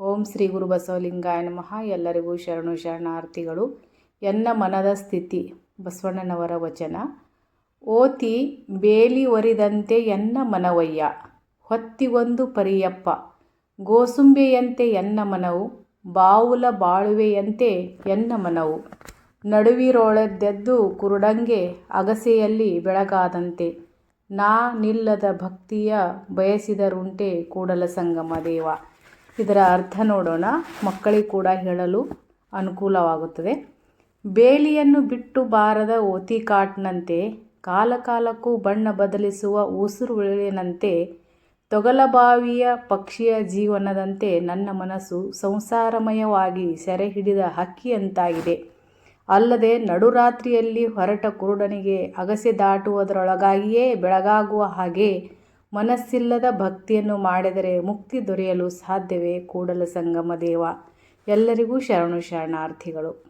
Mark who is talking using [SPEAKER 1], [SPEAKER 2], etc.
[SPEAKER 1] ಓಂ ಶ್ರೀ ಗುರು ಬಸವಲಿಂಗಾಯ ನಮಃ. ಎಲ್ಲರಿಗೂ ಶರಣು ಶರಣಾರ್ಥಿಗಳು. ಎನ್ನ ಮನದ ಸ್ಥಿತಿ, ಬಸವಣ್ಣನವರ ವಚನ. ಓತಿ ಬೇಲಿ ಒರಿದಂತೆ ಎನ್ನ ಮನವಯ್ಯ ಹೊತ್ತಿಗೊಂದು ಪರಿಯಪ್ಪ. ಗೋಸುಂಬೆಯಂತೆ ಎನ್ನ ಮನವು, ಬಾವುಲ ಬಾಳುವೆಯಂತೆ ಎನ್ನ ಮನವು. ನಡುವಿರೋಳದ್ದೆದ್ದು ಕುರುಡಂಗೆ ಅಗಸೆಯಲ್ಲಿ ಬೆಳಗಾದಂತೆ. ನಾ ನಿಲ್ಲದ ಭಕ್ತಿಯ ಬಯಸಿದರುಂಟೆ ಕೂಡಲ ಸಂಗಮ ದೇವ. ಇದರ ಅರ್ಥ ನೋಡೋಣ. ಮಕ್ಕಳಿಗೆ ಕೂಡ ಹೇಳಲು ಅನುಕೂಲವಾಗುತ್ತದೆ. ಬೇಲಿಯನ್ನು ಬಿಟ್ಟು ಬಾರದ ಓತಿಕಾಟ್ನಂತೆ ಕಾಲಕಾಲಕ್ಕೂ ಬಣ್ಣ ಬದಲಿಸುವ ಉಸುರುಳಿನಂತೆ ತೊಗಲಬಾವಿಯ ಪಕ್ಷಿಯ ಜೀವನದಂತೆ ನನ್ನ ಮನಸ್ಸು ಸಂಸಾರಮಯವಾಗಿ ಸೆರೆ ಹಿಡಿದ ಹಕ್ಕಿಯಂತಾಗಿದೆ. ಅಲ್ಲದೆ ನಡುರಾತ್ರಿಯಲ್ಲಿ ಹೊರಟ ಕುರುಡನಿಗೆ ಅಗಸೆ ದಾಟುವುದರೊಳಗಾಗಿಯೇ ಬೆಳಗಾಗುವ ಹಾಗೆ ಮನಸ್ಸಿಲ್ಲದ ಭಕ್ತಿಯನ್ನು ಮಾಡಿದರೆ ಮುಕ್ತಿ ದೊರೆಯಲು ಸಾಧ್ಯವೇ? ಕೂಡಲ ಸಂಗಮ ದೇವ. ಎಲ್ಲರಿಗೂ ಶರಣು ಶರಣಾರ್ಥಿಗಳು.